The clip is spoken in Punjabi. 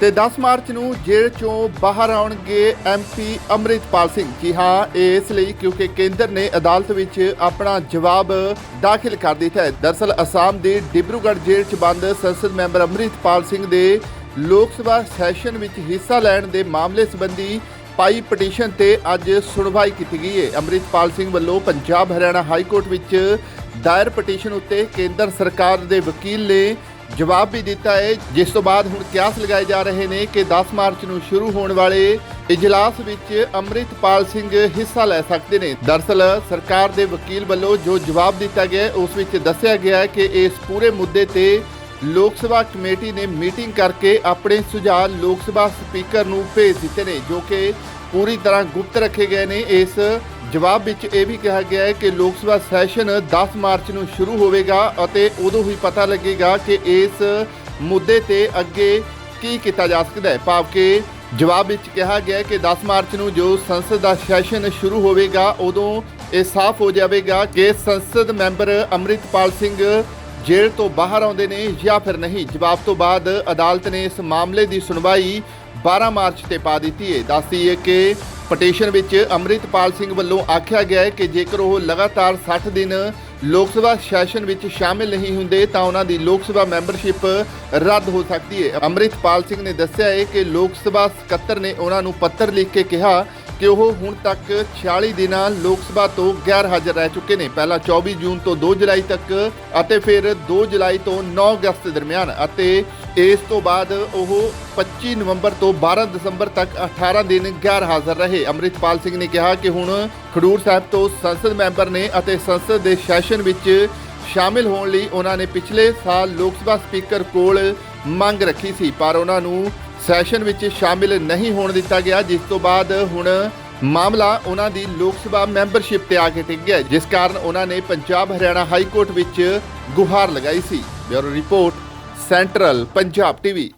ਤੇ 10 ਮਾਰਚ ਨੂੰ ਜੇਲ੍ਹ ਚੋਂ ਬਾਹਰ ਆਉਣਗੇ ਐਮਪੀ ਅੰਮ੍ਰਿਤਪਾਲ ਸਿੰਘ। ਜੀ ਹਾਂ ਇਹ ਇਸ ਲਈ ਕਿਉਂਕਿ ਕੇਂਦਰ ਨੇ ਅਦਾਲਤ ਵਿੱਚ ਆਪਣਾ ਜਵਾਬ ਦਾਖਲ ਕਰ ਦਿੱਤਾ ਹੈ। ਦਰਸਲ ਅਸਾਮ ਦੇ ਡਿਬਰੂਗੜ੍ਹ ਜੇਲ੍ਹ 'ਚ ਬੰਦ ਸੰਸਦ ਮੈਂਬਰ ਅੰਮ੍ਰਿਤਪਾਲ ਸਿੰਘ ਦੇ ਲੋਕ ਸਭਾ ਸੈਸ਼ਨ ਵਿੱਚ ਹਿੱਸਾ ਲੈਣ ਦੇ ਮਾਮਲੇ ਸੰਬੰਧੀ ਪਾਈ ਪਟੀਸ਼ਨ ਤੇ ਅੱਜ ਸੁਣਵਾਈ ਕੀਤੀ ਗਈ ਹੈ। ਅੰਮ੍ਰਿਤਪਾਲ ਸਿੰਘ ਵੱਲੋਂ ਪੰਜਾਬ ਹਰਿਆਣਾ ਹਾਈ ਕੋਰਟ ਵਿੱਚ ਦਾਇਰ ਪਟੀਸ਼ਨ ਉੱਤੇ ਕੇਂਦਰ ਸਰਕਾਰ ਦੇ ਵਕੀਲ ਨੇ ਜਵਾਬ ਵੀ ਦਿੱਤਾ ਹੈ। ਜਿਸ ਤੋਂ ਬਾਅਦ ਹੁਣ ਕਿਆਸ ਲਗਾਏ ਜਾ ਰਹੇ ਨੇ ਕਿ 10 ਮਾਰਚ ਨੂੰ ਸ਼ੁਰੂ ਹੋਣ ਵਾਲੇ ਇਜਲਾਸ ਵਿੱਚ ਅੰਮ੍ਰਿਤਪਾਲ ਸਿੰਘ ਹਿੱਸਾ ਲੈ ਸਕਦੇ ਨੇ। ਦਰਸਲ ਸਰਕਾਰ ਦੇ ਵਕੀਲ ਵੱਲੋਂ ਜੋ ਜਵਾਬ ਦਿੱਤਾ ਗਿਆ ਉਸ ਵਿੱਚ ਦੱਸਿਆ ਗਿਆ ਹੈ ਕਿ ਇਸ ਪੂਰੇ ਮੁੱਦੇ ਤੇ ਲੋਕ ਸਭਾ ਕਮੇਟੀ ਨੇ ਮੀਟਿੰਗ ਕਰਕੇ ਆਪਣੇ ਸੁਝਾਅ ਲੋਕ ਸਭਾ ਸਪੀਕਰ ਨੂੰ ਭੇਜ ਦਿੱਤੇ ਨੇ, ਜੋ ਕਿ ਪੂਰੀ ਤਰ੍ਹਾਂ ਗੁਪਤ ਰੱਖੇ ਗਏ ਨੇ। ਇਸ ਜਵਾਬ ਵਿੱਚ ਇਹ ਵੀ ਕਿਹਾ ਗਿਆ ਹੈ ਕਿ ਲੋਕ ਸਭਾ ਸੈਸ਼ਨ 10 ਮਾਰਚ ਨੂੰ ਸ਼ੁਰੂ ਹੋਵੇਗਾ ਅਤੇ ਉਦੋਂ ਹੀ ਪਤਾ ਲੱਗੇਗਾ ਕਿ ਇਸ ਮੁੱਦੇ ਤੇ ਅੱਗੇ ਕੀ ਕੀਤਾ ਜਾ ਸਕਦਾ ਹੈ। ਭਾਵ ਕਿ ਜਵਾਬ ਵਿੱਚ ਕਿਹਾ ਗਿਆ ਕਿ 10 ਮਾਰਚ ਨੂੰ ਜੋ ਸੰਸਦ ਦਾ ਸੈਸ਼ਨ ਸ਼ੁਰੂ ਹੋਵੇਗਾ, ਉਦੋਂ ਇਹ ਸਾਫ਼ ਹੋ ਜਾਵੇਗਾ ਕਿ ਸੰਸਦ ਮੈਂਬਰ ਅੰਮ੍ਰਿਤਪਾਲ ਸਿੰਘ ਜੇਲ੍ਹ ਤੋਂ ਬਾਹਰ ਆਉਂਦੇ ਨੇ ਜਾਂ ਫਿਰ ਨਹੀਂ। ਜਵਾਬ ਤੋਂ ਬਾਅਦ ਅਦਾਲਤ ਨੇ ਇਸ ਮਾਮਲੇ ਦੀ ਸੁਣਵਾਈ 12 ਮਾਰਚ ਤੇ ਪਾ ਦਿੱਤੀ ਹੈ ਦੱਸਦੀ ਹੈ ਕਿ ਪਟੀਸ਼ਨ ਵਿੱਚ ਅੰਮ੍ਰਿਤਪਾਲ ਸਿੰਘ ਵੱਲੋਂ ਆਖਿਆ ਗਿਆ ਹੈ ਕਿ ਜੇਕਰ ਉਹ ਲਗਾਤਾਰ 60 ਦਿਨ ਲੋਕ ਸਭਾ ਸੈਸ਼ਨ ਵਿੱਚ ਸ਼ਾਮਿਲ ਨਹੀਂ ਹੁੰਦੇ, ਤਾਂ ਉਹਨਾਂ ਦੀ ਲੋਕ ਸਭਾ ਮੈਂਬਰਸ਼ਿਪ ਰੱਦ ਹੋ ਸਕਦੀ ਹੈ ਅੰਮ੍ਰਿਤਪਾਲ ਸਿੰਘ ਨੇ ਦੱਸਿਆ ਹੈ ਕਿ ਲੋਕ ਸਭਾ ਸਕੱਤਰ ਨੇ ਉਹਨਾਂ ਨੂੰ ਪੱਤਰ ਲਿਖ ਕੇ ਕਿਹਾ ਕਿ ਉਹ ਹੁਣ ਤੱਕ 46 ਦਿਨਾਂ ਲੋਕ ਸਭਾ ਤੋਂ ਗੈਰ ਹਾਜ਼ਰ ਰਹਿ ਚੁੱਕੇ ਨੇ। ਪਹਿਲਾਂ 24 ਜੂਨ ਤੋਂ 2 ਜੁਲਾਈ ਤੱਕ ਅਤੇ ਫਿਰ 2 ਜੁਲਾਈ ਤੋਂ 9 ਅਗਸਤ ਦਰਮਿਆਨ ਅਤੇ ਇਸ ਤੋਂ ਬਾਅਦ ਉਹ 25 ਨਵੰਬਰ ਤੋਂ 12 ਦਸੰਬਰ ਤੱਕ 18 ਦਿਨ ਗੈਰ ਹਾਜ਼ਰ ਰਹੇ। ਅੰਮ੍ਰਿਤਪਾਲ ਸਿੰਘ ਨੇ ਕਿਹਾ ਕਿ ਹੁਣ ਖਡੂਰ ਸਾਹਿਬ ਤੋਂ ਸੰਸਦ ਮੈਂਬਰ ਨੇ ਅਤੇ ਸੰਸਦ ਦੇ ਸੈਸ਼ਨ ਵਿੱਚ ਸ਼ਾਮਿਲ ਹੋਣ ਲਈ ਉਹਨਾਂ ਨੇ ਪਿਛਲੇ ਸਾਲ ਲੋਕ ਸਭਾ ਸਪੀਕਰ ਕੋਲ ਮੰਗ ਰੱਖੀ ਸੀ, ਪਰ ਉਹਨਾਂ ਨੂੰ ਸੈਸ਼ਨ ਵਿੱਚ ਸ਼ਾਮਿਲ ਨਹੀਂ ਹੋਣ ਦਿੱਤਾ ਗਿਆ, ਜਿਸ ਤੋਂ ਬਾਅਦ ਹੁਣ ਮਾਮਲਾ ਉਹਨਾਂ ਦੀ ਲੋਕ ਸਭਾ ਮੈਂਬਰਸ਼ਿਪ ਤੇ ਆ ਕੇ ਟਿਕ ਗਿਆ, ਜਿਸ ਕਾਰਨ ਉਹਨਾਂ ਨੇ ਪੰਜਾਬ ਹਰਿਆਣਾ ਹਾਈ ਕੋਰਟ ਵਿੱਚ ਗੁਹਾਰ ਲਗਾਈ ਸੀ। Bureau report central Punjab TV